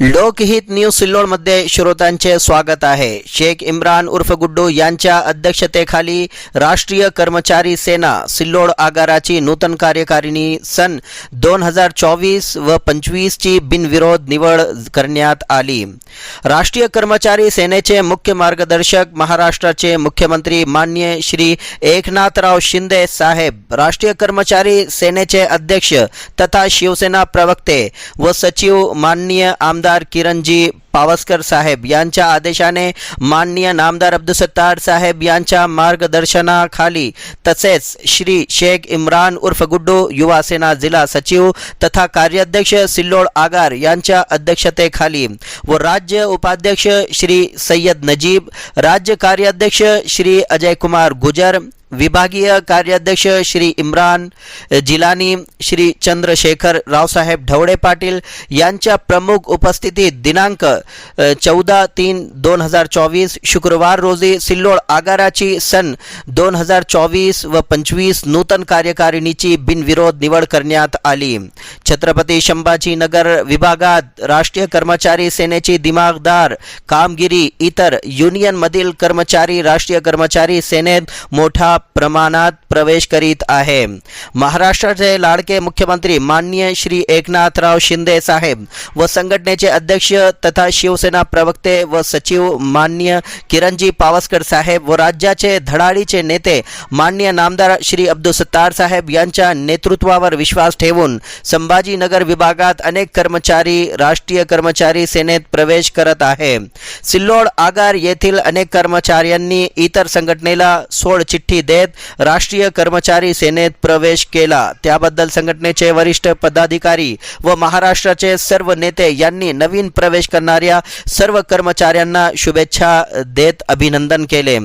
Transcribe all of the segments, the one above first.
लोकहित news सिल्लोडमध्ये श्रोत्यांचे स्वागत आहे. शेख इम्रान उर्फ गुड्डू यांच्या अध्यक्षतेखाली राष्ट्रीय कर्मचारी सेना सिल्लोड आगाराची नूतन कार्यकारिणी सन दोन हजार चोवीस व पंचवीसची बिनविरोध निवड करण्यात आली. राष्ट्रीय कर्मचारी सेनेचे मुख्य मार्गदर्शक महाराष्ट्राचे मुख्यमंत्री मान्य श्री एकनाथराव शिंदे साहेब राष्ट्रीय कर्मचारी सेनेचे अध्यक्ष तथा शिवसेना प्रवक्ते व सचिव माननीय आमदार किरणजी पावसकर साहेब यांच्या आदेशाने माननीय नामदार अब्दुसत्तार साहेब यांच्या मार्गदर्शनाखाली तसेच श्री शेख इम्रान उर्फ गुड्डू युवा सेना जिल्हा सचिव तथा कार्याध्यक्ष सिल्लोड आगार यांच्या अध्यक्षतेखाली व राज्य उपाध्यक्ष श्री सय्यद नजीब राज्य कार्याध्यक्ष श्री अजय कुमार गुजर विभागीय कार्याध्यक्ष श्री इम्रान जिलानी श्री चंद्रशेखर रावसाहेब ढवळे पाटील यांच्या प्रमुख उपस्थितीत दिनांक चौदा तीन दोन हजार चोवीस शुक्रवार रोजी सिल्लोड आगाराची सन दोन हजार चोवीस व पंचवीस नूतन कार्यकारिणीची बिनविरोध निवड करण्यात आली. छत्रपती संभाजीनगर विभागात राष्ट्रीय कर्मचारी सेनेची दिमागदार कामगिरी इतर युनियनमधील कर्मचारी राष्ट्रीय कर्मचारी सेनेत मोठ्या प्रमाणात प्रवेश करीत आहे. महाराष्ट्राचे लाडके मुख्यमंत्री माननीय श्री एकनाथराव शिंदे साहेब व संघटनेचे अध्यक्ष तथा शिवसेना प्रवक्ते व सचिव मान्य किरणजी पावसकर साहेब व राज्याचे धडाडीचे नेते मान्य नामदार श्री अब्दुल सत्तार साहेब यांच्या नेतृत्वावर विश्वास ठेवून संभाजीनगर विभागात अनेक कर्मचारी राष्ट्रीय कर्मचारी सेनेत प्रवेश करत आहे. सिल्लोड आगार येथील अनेक कर्मचाऱ्यांनी इतर संघटनेला सोड चिठ्ठी देत राष्ट्रीय कर्मचारी सेनेत प्रवेश केला. त्याबद्दल संघटनेचे वरिष्ठ पदाधिकारी व महाराष्ट्राचे सर्व नेते यांनी नवीन प्रवेश करणाऱ्या सर्व कर्मचाऱ्यांना शुभेच्छा देत अभिनंदन केले.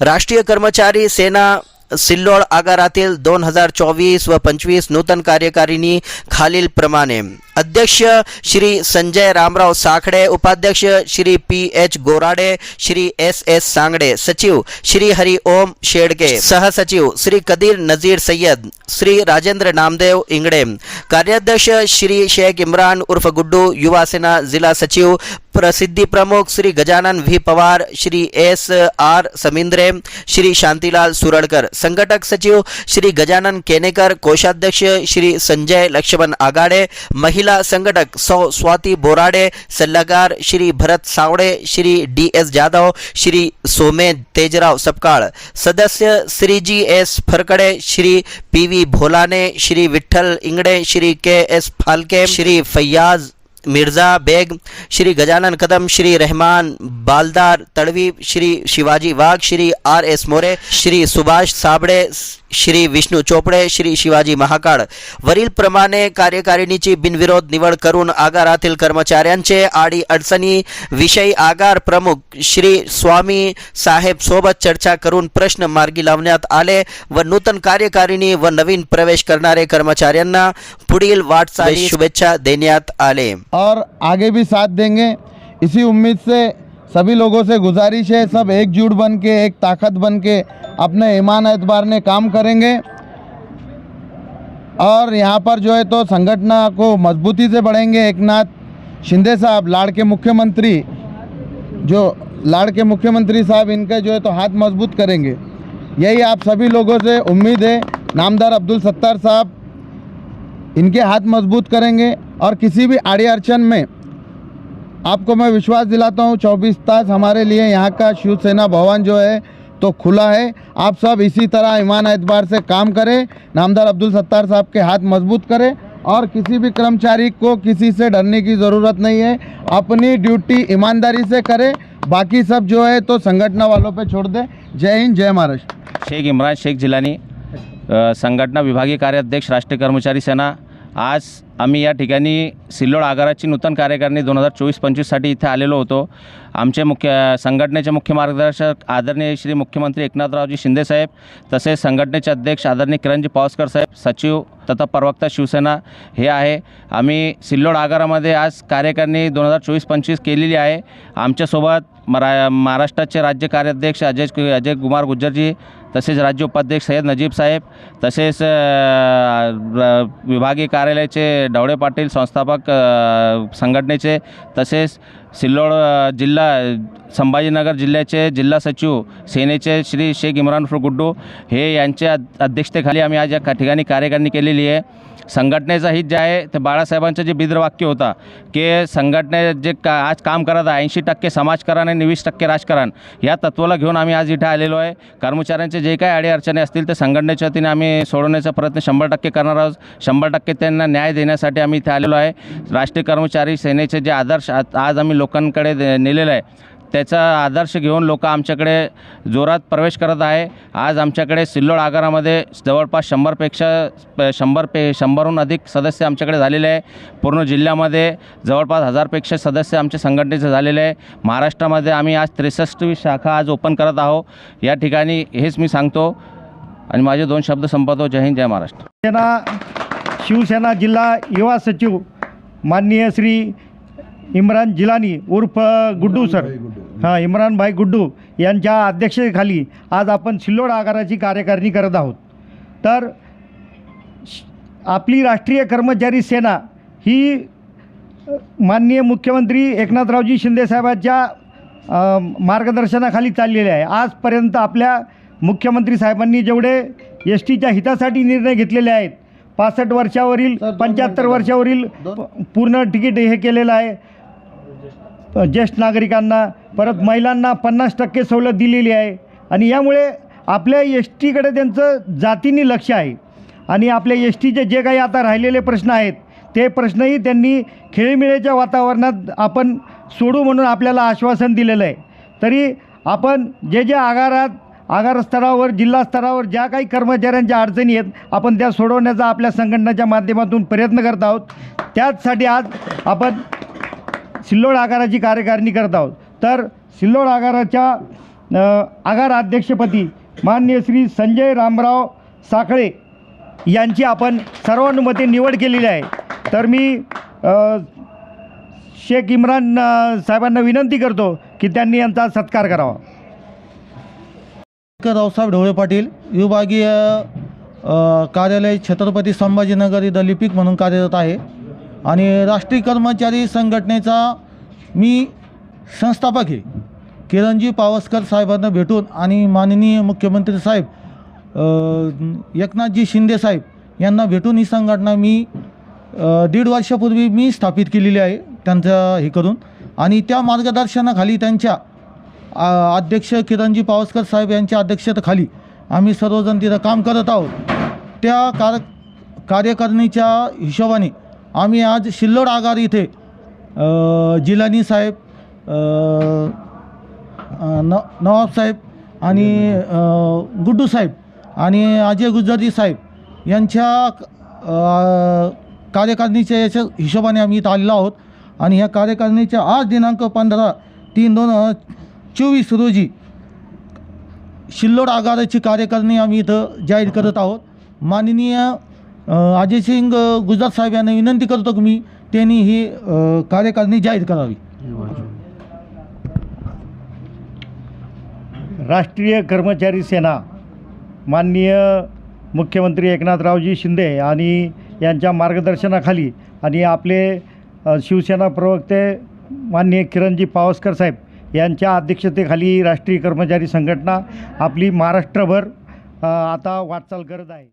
राष्ट्रीय कर्मचारी सेना सिल्लोड आगारातील दोन हजार चोवीस व पंचवीस नूतन कार्यकारिणी खालील प्रमाणे. अध्यक्ष श्री संजय रामराव साखडे उपाध्यक्ष Shri P H Gorade Shri S S Sangade सचिव श्री हरि ओम शेडके सहसचिव श्री कदीर नजीर सय्यद श्री राजेंद्र नामदेव इंगडे कार्याध्यक्ष श्री शेख इम्रान उर्फ गुड्डू युवा सेना जिला सचिव प्रसिद्धी प्रमुख Shri Gajanan V Pawar, Shri S R Samindre, Shri Shantilal Suradkar. संगठक सचिव श्री गजानन केनेकर, कोषाध्यक्ष श्री संजय लक्ष्मण आगाडे, महिला संगठक सौ स्वाति बोराडे सलाहकार श्री भरत सावडे, श्री डी एस जाधव, श्री सोमे तेजराव सपकाळ। सदस्य Shri G S Pharkade, Shri P V Bholane, Shri Vitthal Ingade, Shri K S Phalke, Shri Faiyaz Mirza Beg Shri Gajanan Kadam Shri Rahman Baldar Tadvi Shri Shivaji Wagh Shri R S More Shri Subhash Sabade Shri Vishnu Chopade Shri Shivaji Mahakal. वरील प्रमाणे कार्यकारिणीची बिनविरोध निवड करून आगारातील कर्मचाऱ्यांचे आडी अडचणी विषयी आगार प्रमुख श्री स्वामी साहेब सोबत चर्चा करून प्रश्न मार्गी लावण्यात आले व नूतन कार्यकारिणी व नवीन प्रवेश करणारे कर्मचाऱ्यांना पुढील वाटचाली शुभेच्छा देण्यात आले. और आगे भी साथ देंगे। इसी उम्मीद से सभी लोगों से गुजारिश है, सब एकजुट बन के एक ताकत बन के अपने ईमान एतबार ने काम करेंगे। और यहाँ पर जो है तो संगठन को मजबूती से बढ़ेंगे एक नाथ शिंदे साहब, लाड़ के मुख्यमंत्री, जो लाड़ के मुख्यमंत्री साहब, इनके जो है तो हाथ मज़बूत करेंगे। यही आप सभी लोगों से उम्मीद है। नामदार अब्दुल सत्तार साहब, इनके हाथ मज़बूत करेंगे। और किसी भी आड़ी अड़चन में आपको मैं विश्वास दिलाता हूँ, चौबीस तास हमारे लिए यहाँ का शिवसेना भवन जो है तो खुला है। आप सब इसी तरह ईमान एतबार से काम करें, नामदार अब्दुल सत्तार साहब के हाथ मज़बूत करें और किसी भी कर्मचारी को किसी से डरने की ज़रूरत नहीं है। अपनी ड्यूटी ईमानदारी से करें, बाकी सब जो है तो संगठना वालों पे छोड़ दें। जय हिंद, जय महाराष्ट्र। शेख इमरान, शेख जिलानी संघटना विभागीय कार्याध्यक्ष, राष्ट्रीय कर्मचारी सेना आज आम्ही या ठिकाणी सिल्लोड आगाराची नूतन कार्यकारिणी दोन हजार चोवीस पंचवीससाठी इथे आलेलो होतो. आमचे मुख्य संघटनेचे मुख्य मार्गदर्शक आदरणीय श्री मुख्यमंत्री एकनाथरावजी शिंदेसाहेब तसेच संघटनेचे अध्यक्ष आदरणीय किरणजी पावसकर साहेब सचिव तथा प्रवक्ता शिवसेना हे आहे. आम्ही सिल्लोड आगारामध्ये आज कार्यकारिणी दोन हजार चोवीस पंचवीस केलेली आहे. आमच्यासोबत मरा महाराष्ट्राचे राज्य कार्याध्यक्ष अजय अजय कुमार गुज्जरजी तसेच राज्य उपाध्यक्ष सय्यद नजीब साहेब तसेच विभागीय कार्यालयाचे ढवळे पाटील संस्थापक संघटनेचे तसेच सिल्लोड जिल्हा संभाजीनगर जिल्ह्याचे जिल्हा सचिव सेनेचे श्री शेख इम्रान फर गुड्डू हे यांच्या अध्यक्षतेखाली आम्ही आज या ठिकाणी कार्यकारिणी केलेली आहे. संघटनेचा हित जे आहे ते बाळासाहेबांचं जे बिद्रवाक्य होता की संघटने जे का आज काम करत आहे ऐंशी टक्के समाजकारण आणि वीस टक्के राजकारण या तत्वाला घेऊन आम्ही आज इथे आलेलो आहे. कर्मचाऱ्यांचे जे काही अडीअडचणी असतील ते संघटनेच्या वतीने आम्ही सोडवण्याचा प्रयत्न शंभर टक्के करणार आहोत. शंभर टक्के त्यांना न्याय देण्यासाठी आम्ही इथे आलेलो आहे. राष्ट्रीय कर्मचारी सेनेचे जे आदर्श आज आज आम्ही लोकांकडे दे- नेलेलं आहे त्याचा आदर्श घेऊन लोक आमच्याकडे जोरात प्रवेश करत आहे. आज आमच्याकडे सिल्लोड आगारामध्ये जवळपास शंभरपेक्षा शंभर पे शंभरहून अधिक सदस्य आमच्याकडे झालेले आहे. पूर्ण जिल्ह्यामध्ये जवळपास हजारपेक्षा सदस्य आमच्या संघटनेचे झालेले आहे. महाराष्ट्रामध्ये आम्ही आज त्रेसष्टवी शाखा आज ओपन करत आहोत. या ठिकाणी हेच मी सांगतो. आणि माझे दोन शब्द संपवतो. जय हिंद जय महाराष्ट्र. सेना शिवसेना जिल्हा युवा सचिव माननीय श्री इम्रान जिलानी उर्फ गुड्डू सर. हां इम्रान भाई गुड्डू यांच्या अध्यक्षतेखाली आज आपण सिल्लोड आगाराची कार्यकारिणी करत आहोत. तर आपली राष्ट्रीय कर्मचारी सेना ही माननीय मुख्यमंत्री एकनाथरावजी शिंदेसाहेबांच्या मार्गदर्शनाखाली चाललेले आहे. आजपर्यंत आपल्या मुख्यमंत्री साहेबांनी जेवढे एस टीच्या हितासाठी निर्णय घेतलेले आहेत पासष्ट वर्षावरील पंच्याहत्तर. वर्षावरील पूर्ण तिकीट हे केलेलं आहे. ज्येष्ठ नागरिकांना परत महिलांना पन्नास टक्के सवलत दिलेली आहे. आणि यामुळे आपल्या एस टीकडे त्यांचं जातीने लक्ष आहे. आणि आपल्या एस टीचे जे काही आता राहिलेले प्रश्न आहेत ते प्रश्नही त्यांनी खेळीमेळीच्या वातावरणात आपण सोडू म्हणून आपल्याला आश्वासन दिलेलं आहे. तरी आपण जे जे आगारात आगार स्तरावर जिल्हा स्तरावर ज्या काही कर्मचाऱ्यांच्या अडचणी आहेत आपण त्या सोडवण्याचा आपल्या संघटनेच्या माध्यमातून प्रयत्न करत आहोत. त्याचसाठी आज आपण सिल्लोड आगाराची कार्यकारिणी करत आहोत. तर सिल्लोड आगाराच्या आगार अध्यक्षपदी माननीय श्री संजय रामराव साखळे यांची आपण सर्वानुमते निवड केलेली आहे. तर मी शेख इम्रान साहेबांना विनंती करतो की त्यांनी यांचा सत्कार करावा. रावसाहेब ढोळे पाटील विभागीय कार्यालय छत्रपती संभाजीनगर इथं लिपिक म्हणून कार्यरत आहे. आणि राष्ट्रीय कर्मचारी संघटनेचा मी संस्थापक आहे. किरणजी पावसकर साहेबांना भेटून आणि माननीय मुख्यमंत्री साहेब एकनाथजी शिंदे साहेब यांना भेटून ही संघटना मी दीड वर्षापूर्वी मी स्थापित केलेली आहे त्यांचं हे करून. आणि त्या मार्गदर्शनाखाली त्यांच्या आ- अध्यक्ष किरणजी पावसकर साहेब यांच्या अध्यक्षतेखाली आम्ही सर्वजण तिथं काम करत आहोत. त्या कार कार्यकारिणीच्या हिशोबाने आम्ही आज शिल्लोड आगार इथे जिलानी साहेब न नवाब साहेब आणि गुड्डू साहेब आणि अजय गुजराती साहेब यांच्या कार्यकारिणीच्या याच्या हिशोबाने आम्ही इथं आलेलो आहोत. आणि ह्या कार्यकारिणीच्या आज दिनांक पंधरा तीन दोन हजार चोवीस रोजी शिल्लोड आगाराची कार्यकारिणी आम्ही इथं जाहीर करत आहोत. माननीय अजय सिंग गुजरात साहेब यांना विनंती करतो की मी त्यांनी ही कार्यकारिणी जाहीर करावी. राष्ट्रीय कर्मचारी सेना माननीय मुख्यमंत्री एकनाथरावजी शिंदे आणि यांच्या मार्गदर्शनाखाली आणि आपले शिवसेना प्रवक्ते माननीय किरणजी पावसकर साहेब यांच्या अध्यक्षतेखाली राष्ट्रीय कर्मचारी संघटना आपली महाराष्ट्रभर आता वाटचाल करत आहे.